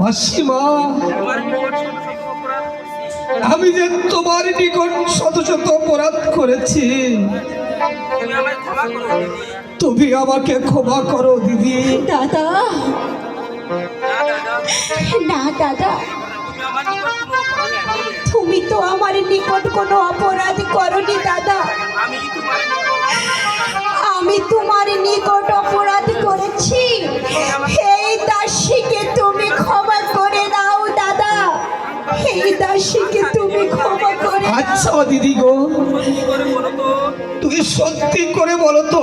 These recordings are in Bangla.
মাসিমা। আমি যে তোমার নিকট শত শত অপরাধ করেছি, তুমি আমাকে ক্ষমা করো, দিদি দাদা না, দাদা। তুমি তো আমার নিকট কোনো অপরাধ করনি, দাদা আচ্ছা দিদি গো। তুমি সত্যি করে বলো তো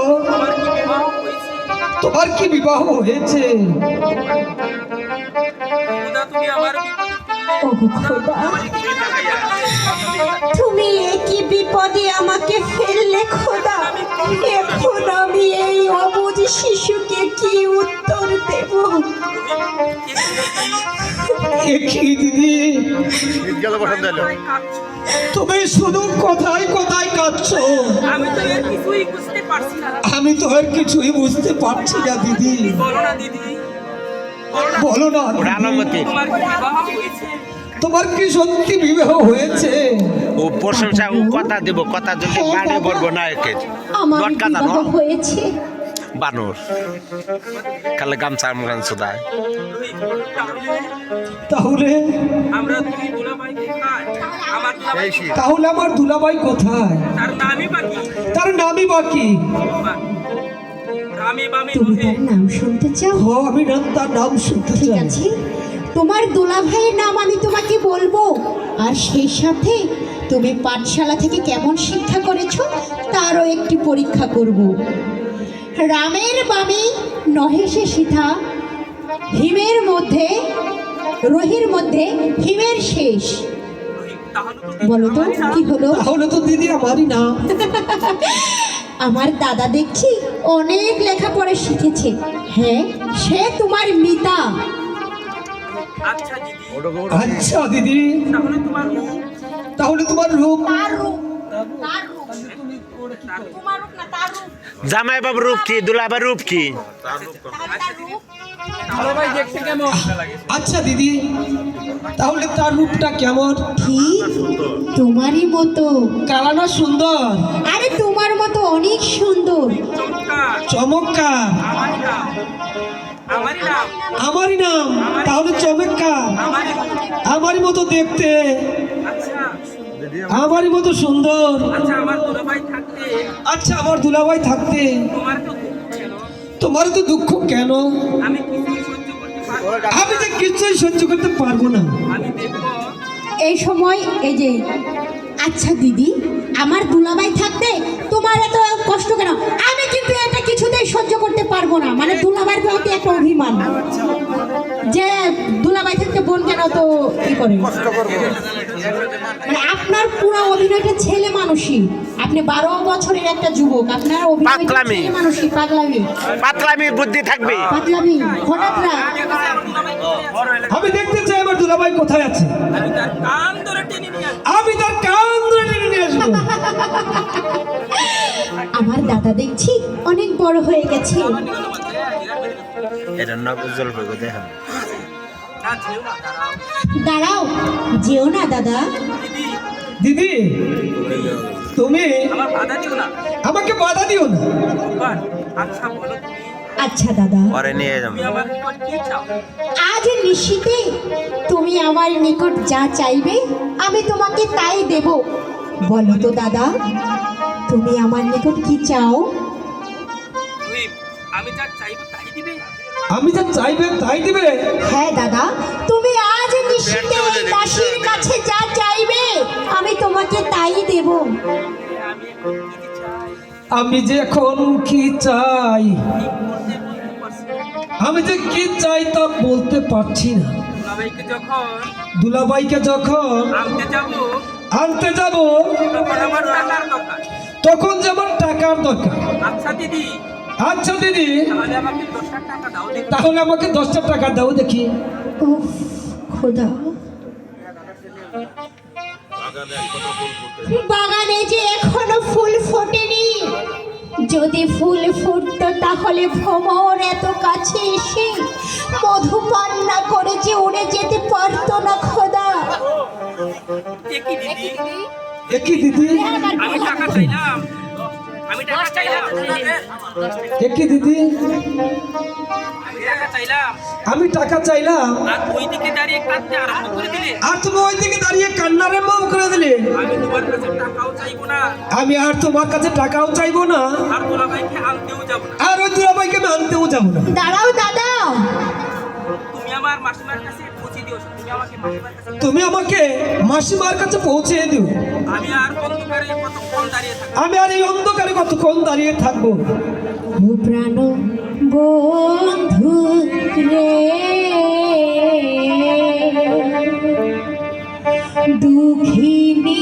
তোমার কি বিবাহ হয়েছে? কি বিবাহ হয়েছে তুমি কি বিপদে আমাকে ফেললে খোদা। এখন আমি এই অবুঝ শিশুকে কি উত্তর দেব? কি দিদি? তুমি শুধু কথায় কথায় কাঁদছো? আমি তো এর কিছুই বুঝতে পারছি না। আমি তো আর কিছুই বুঝতে পারছি না দিদি। বলো না দিদি। বলো তোমার কি সত্যি বিবাহ হয়েছে? ও প্রশংসা ও কথা দেব কথা যদি বাড়ি বলব না একে। আমার দটকা বিবাহ হয়েছে। বানর। কালে গামছা আমগান সুদায় তাহলে? আমরা দুই দুলাভাই? তাহলে আমার দুলাভাই কোথায়? তার নামই বাকি তার নামই বাকি তুমি তার নাম শুনতে চাও? হ আমি নাম তার নাম শুনতে চাই। আছে। তোমার দুলাভাইয়ের নাম আমি তোমাকে বলব। আর সেই সাথে তুমি পাঠশালা থেকে কেমন শিক্ষা করেছ তারও একটি পরীক্ষা করব। রামের বামে নহেশে সীতা হিমের মধ্যে রহির মধ্যে হিমের শেষ। তাহলে তো বলো তো কি হলো? তাহলে তো দিদি আমারই নাম। আমার দাদা দেখছি অনেক লেখাপড়া শিখেছে। হ্যাঁ সে তোমার মিতা। আচ্ছা দিদি। আচ্ছা দিদি তাহলে তোমার মুখ তাহলে তোমার রূপ। জামাই বাবু রূপ কি দুলাবা রূপ কি? আচ্ছা দিদি তাহলে তার রূপটা কেমন? কি তোমারই মতো। কালা না সুন্দর? আরে তোমার মতো অনেক সুন্দর। চমৎকার। আমারই নাম। তাহলে চমৎকার। আমারই মতো দেখতে। আমারই মতো সুন্দর। আচ্ছা আমার দুলাভাই থাকতে। আচ্ছা আমার দুলাভাই থাকতে। তোমার তো দুঃখ ছিল তোমার তো দুঃখ কেন? আমি কিছুই সহ্য করতে পারব না। তো কিছুই সহ্য করতে পারব না। এই সময় এই যে আচ্ছা দিদি আমার দুলাভাই থাকতে তোমার এত কষ্ট কেন? আমি কিন্তু এটা কিছুতেই সহ্য করতে পারব না। মানে দুলাভাইয়ের প্রতি একটা অভিমান। যে দুলাভাই থাকতে বোন কেন তো কি করে? মানে আপনার পুরো অভিনয়টা ছেলে মানুষই আপনি বারো বছরের একটা যুবক আপনার অভিনয়টা। ছেলে মানুষই পাগলামি পাতলামির বুদ্ধি থাকবে পাগলামি হঠাৎ না আমি দেখতে চাই আমার দুলাভাই কোথায় আছে আমি তার কান ধরে টেনে নিয়ে আসব। আমি তার কান ধরে টেনে নিয়ে আসব আমার দাদা দেখছি অনেক বড় হয়ে গেছে। এটা নব দেখেন দাঁড়াও। দাঁড়াও যেও না দাদা দিদি, তুমি আমার বাধা দিও না। আমাকে বাধা দিও না। আচ্ছা বলো তুমি। আচ্ছা দাদা। পরে নিয়ে যাব। আজ নিশিতে তুমি আমার নিকট যা চাইবে আমি তোমাকে তাই দেব। বলো তো দাদা তুমি আমার নিকট কি চাও? আমি যা চাইব তাই দিবে। আমি যা চাইবে তাই দিবে। হ্যাঁ দাদা আমি যে এখন কি চাই। আমি যে কি চাই তা বলতে পারছি না। দুলাভাইকে যখন দুলাভাইকে যখন আনতে যাব যাব তখন আমার টাকার দরকার। যে আমার টাকার দরকার। আচ্ছা দিদি। আচ্ছা দিদি। তাহলে আমাকে দশটা টাকা দাও দেখি। তাহলে আমাকে দশটা টাকা দাও দেখি। উফ খোদা। বাগানে যে এখনও ফুল ফোটেনি যদি ফুল ফুটতো তাহলে ভ্রমর এত কাছে এসে মধু পান না করে যে উড়ে যেতে পারতো না খোদা। দিদি? একই দিদি? আমি টাকা চাইলাম। আমি টাকা চাইলাম। একই দিদি? আমি টাকা চাইলাম। আর ওই দিকে দাঁড়িয়ে কাঁদতে আরম্ভ করে দিলে। আর তুমি ওই দিকে দাঁড়িয়ে কান্নারে মাম করে দিলে। আমি তোমার কাছে টাকাও চাইব না। আমি আর তোমার কাছে টাকাও চাইব না। আর ওই দুলাভাইকে আমি আনতেও যাব না। দাঁড়াও দাদা তুমি আমাকে মাসিমার কাছে পৌঁছে দিও। আমি আর অন্ধকারে কতক্ষণ দাঁড়িয়ে থাকব? আমি আর এই অন্ধকারে কতক্ষণ দাঁড়িয়ে থাকব? ও প্রাণ বন্ধু রে। দুঃখিনী